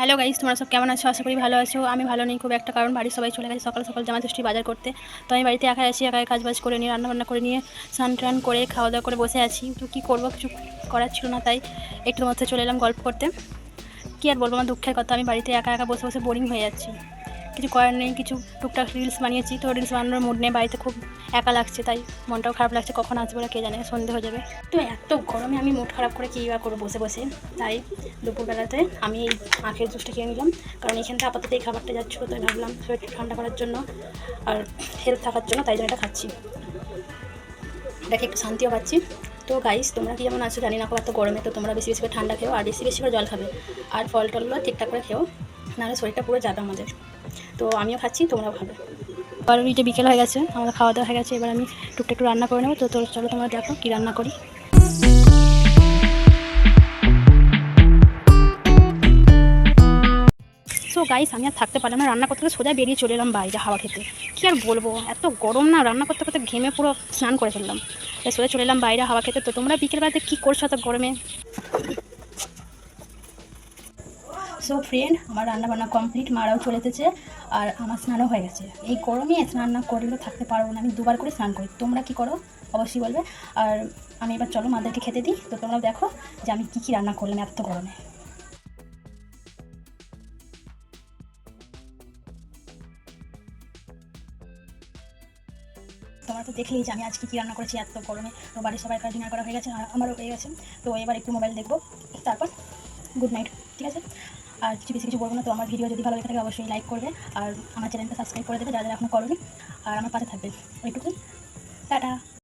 Hello guys তোমরা সব কেমন আছো? আশা করি ভালো আছো। আমি ভালো নেই, খুব একটা, কারণ বাড়ির সবাই চলে গেছে। সকাল সকাল জামা ষষ্ঠী বাজার করতে। তো আমি বাড়িতে একাই আছি, একাই কাজবাজ করে নিয়ে রান্না বান্না করে নিয়ে, স্নান টান করে, খাওয়া দাওয়া করে বসে আছি। তো কী করব? কিছু করার ছিল না, তাই একটু মধ্যে চলে এলাম গল্প করতে। কী আর বলব, আমার দুঃখের কথা। আমি বাড়িতে একা একা বসে বসে বোরিং হয়ে যাচ্ছি। কিছু করার নেই, কিছু টুকটাক রিলস বানিয়েছি। তো রিলস বানানোর মুড নেই, বাড়িতে খুব একা লাগছে, তাই মনটাও খারাপ লাগছে, কখন আসবে না কে জানে, সন্ধে হয়ে যাবে। তো এত গরমে আমি মুড খারাপ করে কী বা করব বসে বসে? তাই দুপুরবেলাতে আমি এই আখের জুসটা খেয়ে নিলাম। কারণ এখান থেকে আপাতত এই খাবারটা যাচ্ছিল তাই ভাবলাম শরীরটা ঠান্ডা করার জন্য আর হেলথ থাকার জন্য, তাই জন্য এটা খাচ্ছি। দেখে একটু শান্তিও পাচ্ছি। তো গাইস তোমরা কি যেমন আছো জানি না এত গরমে, তো তোমরা বেশি বেশি করে ঠান্ডা খেও, আর বেশি বেশি করে জল খাবে। আর ফল টলগুলো ঠিকঠাক করে খেও, নাহলে শরীরটা পুরো যাবে আমাদের। তো আমিও খাচ্ছি, তোমরাও খাবে। এবার ওইটা বিকেল হয়ে গেছে, আমাদের খাওয়া দাওয়া হয়ে গেছে, এবার আমি টুকটা রান্না করে নেব। তো চলো তোমরা দেখো কী রান্না করি। সো গাইস আমি আর থাকতে পারলাম না, রান্না করতে সোজা বেরিয়ে চলে এলাম বাইরে হাওয়া খেতে। কী আর বলব, এত গরম না, রান্না করতে করতে ঘেমে পুরো স্নান করে ফেললাম। সোজা চলে এলাম বাইরে হাওয়া খেতে। তো তোমরা বিকেলবেলাতে কী করছ এত গরমে? সো ফ্রেন্ড আমার রান্নাবান্না কমপ্লিট মারাও চলে এসেছে, আর আমার স্নানও হয়ে গেছে। এই গরমে স্নান না করলে থাকতে পারব না, আমি দুবার করে স্নান করি। তোমরা কি করো? অবশ্যই বলবে। আর আমি এবার চলো মাদেরকে খেতে দিই। তো তোমরা দেখো যে আমি কী কী রান্না করলাম এত গরমে। তোমরা তো দেখলেই যে আমি আজকে কী রান্না করেছি এত গরমে। তো বাড়ির সবাই কাজ ডিনার করা হয়ে গেছে আমারও হয়ে গেছে। তো এবার একটু মোবাইল দেখব। তারপর গুড নাইট ঠিক আছে? আর কিছু বেশি কিছু বলব না, তো আমার ভিডিও যদি ভালো লাগে থাকে অবশ্যই লাইক করবে আর আমার চ্যানেলটা সাবস্ক্রাইব করে দেবে যারা এখন করবে আর আমার পাশে থাকবে। ওইটুকুই। টাটা।